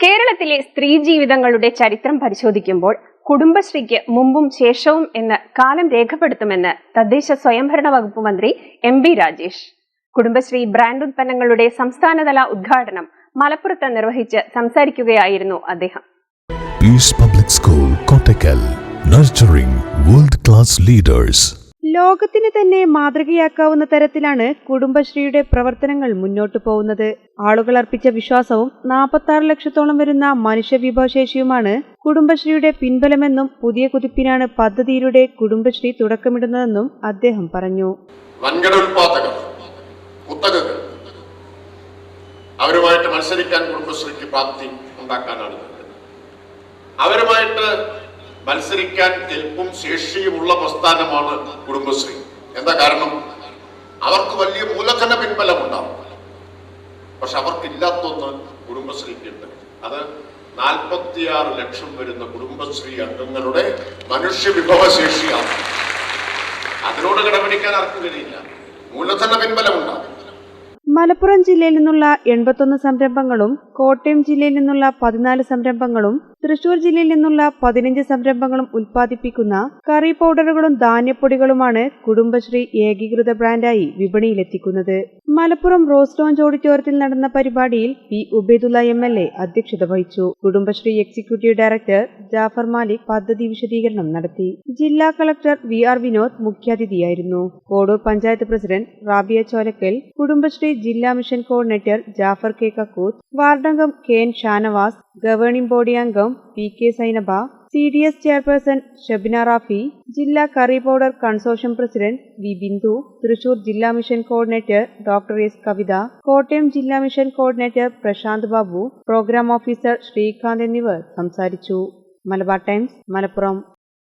കേരളത്തിലെ സ്ത്രീ ജീവിതങ്ങളുടെ ചരിത്രം പരിശോധിക്കുമ്പോൾ കുടുംബശ്രീക്ക് മുമ്പും ശേഷവും എന്ന് കാലം രേഖപ്പെടുത്തുമെന്ന് തദ്ദേശ സ്വയംഭരണ വകുപ്പ് മന്ത്രി M B Rajesh Kudumbashree brand ഉൽപ്പന്നങ്ങളുടെ സംസ്ഥാനതല ഉദ്ഘാടനം മലപ്പുറത്ത് നിർവഹിച്ച് സംസാരിക്കുകയായിരുന്നു അദ്ദേഹം public school Kottakkal Kottakkal, nurturing world-class leaders. ലോകത്തിന് തന്നെ മാതൃകയാക്കാവുന്ന തരത്തിലാണ് കുടുംബശ്രീയുടെ പ്രവർത്തനങ്ങൾ മുന്നോട്ടു പോകുന്നത് ആളുകൾ അർപ്പിച്ച വിശ്വാസവും നാൽപ്പത്തി ലക്ഷത്തോളം വരുന്ന മനുഷ്യവിഭവശേഷിയുമാണ് കുടുംബശ്രീയുടെ പിൻബലമെന്നും പുതിയ കുതിപ്പിനാണ് പദ്ധതിയിലൂടെ കുടുംബശ്രീ തുടക്കമിടുന്നതെന്നും അദ്ദേഹം പറഞ്ഞു വൻകിട ഉൽപാദകർ കുത്തകകൾ അവരുമായിട്ട് മത്സരിക്കാൻ കുടുംബശ്രീക്ക് പ്രാപ്തി ഉണ്ടാക്കാനാണ്. അവരുമായിട്ട് മത്സരിക്കാൻ കെൽപ്പും ശേഷിയുമുള്ള പ്രസ്ഥാനമാണ് കുടുംബശ്രീ. എന്താ കാരണം? അവർക്ക് വലിയ മൂലധന പിൻബലമുണ്ടാവും. പക്ഷെ അവർക്കില്ലാത്തൊന്ന് കുടുംബശ്രീക്കുണ്ട് അത് നാൽപ്പത്തിയാറ് ലക്ഷം വരുന്ന കുടുംബശ്രീ അംഗങ്ങളുടെ മനുഷ്യ വിഭവശേഷിയാണ് അതിനോട് കിടപിടിക്കാൻ ആർക്കും കഴിയില്ല. മൂലധന പിൻബലമുണ്ടാകും മലപ്പുറം ജില്ലയിൽ നിന്നുള്ള എൺപത്തൊന്ന് സംരംഭങ്ങളും കോട്ടയം ജില്ലയിൽ നിന്നുള്ള പതിനാല് സംരംഭങ്ങളും തൃശൂർ ജില്ലയിൽ നിന്നുള്ള പതിനഞ്ച് സംരംഭങ്ങളും ഉൽപ്പാദിപ്പിക്കുന്ന കറി പൗഡറുകളും ധാന്യപ്പൊടികളുമാണ് കുടുംബശ്രീ ഏകീകൃത ബ്രാൻഡായി വിപണിയിലെത്തിക്കുന്നത്. മലപ്പുറം റോസ് ലോഞ്ച് ഓഡിറ്റോറിയത്തിൽ നടന്ന പരിപാടിയിൽ P Ubaidulla M L A അധ്യക്ഷത വഹിച്ചു. കുടുംബശ്രീ എക്സിക്യൂട്ടീവ് ഡയറക്ടർ ജാഫർ മാലിക് പദ്ധതി വിശദീകരണം നടത്തി. ജില്ലാ കളക്ടർ വി ആർ വിനോദ് മുഖ്യാതിഥിയായിരുന്നു. കോടൂർ പഞ്ചായത്ത് പ്രസിഡന്റ് റാബിയ ചോലക്കൽ കുടുംബശ്രീ ജില്ലാ mission coordinator Jafar K Kakkooth വാർഡംഗം K N Shanavas governing body അംഗം P K Sainaba C D S chairperson Shabina Rafi ജില്ലാ curry powder consortium president V Bindu Thrissur ജില്ലാ mission coordinator doctor S Kavitha Kottayam ജില്ലാ mission coordinator Prashanth Babu programme officer Srikanth എന്നിവർ സംസാരിച്ചു. Malabar Times Malappuram.